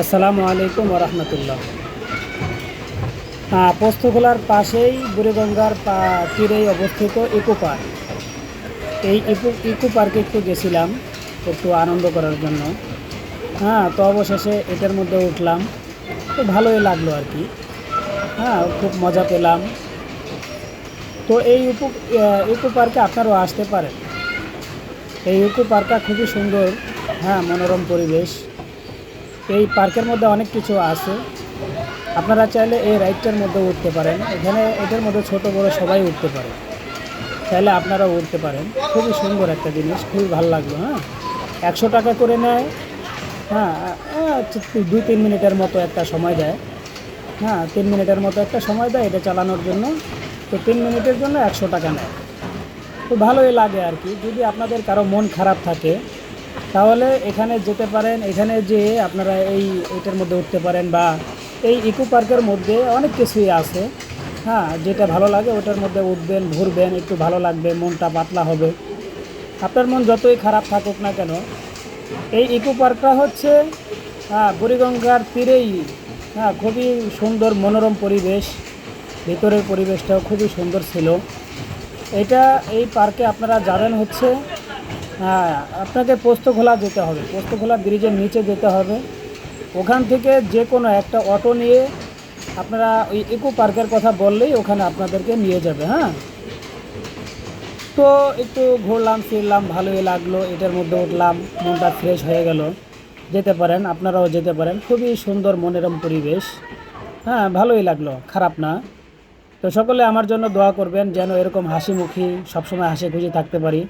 আসসালামু আলাইকুম রহমতুল্লাহ। পোস্তখোলার পাশেই বুড়িগঙ্গার তীরেই অবস্থিত ইকো পার্ক। এই ইকো ইকো পার্কে একটু গেছিলাম, একটু আনন্দ করার জন্য। হ্যাঁ তো অবশেষে এটার মধ্যে উঠলাম। তো ভালোই লাগল আর কি। হ্যাঁ খুব মজা পেলাম। তো এই ইকো ইকো পার্কে আপনারাও আসতে পারেন। এই ইকো পার্কটা খুবই সুন্দর হ্যাঁ মনোরম পরিবেশ। এই পার্কের মধ্যে অনেক কিছু আছে। আপনারা চাইলে এই রাইডটার মধ্যে উঠতে পারেন। এখানে এটার মধ্যে ছোট, বড় সবাই উঠতে পারে। চাইলে আপনারা উঠতে পারেন। খুবই সুন্দর একটা জিনিস, খুবই ভালো লাগল হ্যাঁ? একশো টাকা করে নেয় হ্যাঁ? দুই, তিন মিনিটের মতো একটা সময় দেয়। হ্যাঁ তিন মিনিটের মতো একটা সময় দেয় এটা চালানোর জন্য। তো তিন মিনিটের জন্য একশো টাকা নেয়। তো ভালোই লাগে আর কি। যদি আপনাদের কারও মন খারাপ থাকে তাহলে এখানে যেতে পারেন, এখানে যে আপনারা এই এটার মধ্যে উঠতে পারেন বা এই ইকো পার্কের মধ্যে অনেক কিছুই আছে। হ্যাঁ যেটা ভালো লাগে ওটার মধ্যে উঠবেন, ঘুরবেন, একটু ভালো লাগবে, মনটা পাতলা হবে। আপনার মন যতই খারাপ থাকুক না কেন, এই ইকো পার্কটা হচ্ছে হ্যাঁ বুড়িগঙ্গার তীরেই হ্যাঁ খুবই সুন্দর মনোরম পরিবেশ। ভিতরের পরিবেশটাও খুবই সুন্দর ছিল। এটা এই পার্কে আপনারা যাবেন হচ্ছে হ্যাঁ আপনাকে পোস্তখোলা যেতে হবে। পোস্তখোলা ব্রিজের নিচে যেতে হবে। ওখান থেকে যে কোনো একটা অটো নিয়ে আপনারা ওই ইকো পার্কের কথা বললেই ওখানে আপনাদেরকে নিয়ে যাবে হ্যাঁ? তো একটু ঘুরলাম, ফিরলাম, ভালোই লাগল। এটার মধ্যে উঠলাম, মনটা ফ্রেশ হয়ে গেল। যেতে পারেন, আপনারাও যেতে পারেন। খুবই সুন্দর মনোরম পরিবেশ। হ্যাঁ ভালোই লাগল, খারাপ না। তো সকলে আমার জন্য দোয়া করবেন যেন এরকম হাসি মুখী সবসময় হাসি খুশি থাকতে পারি।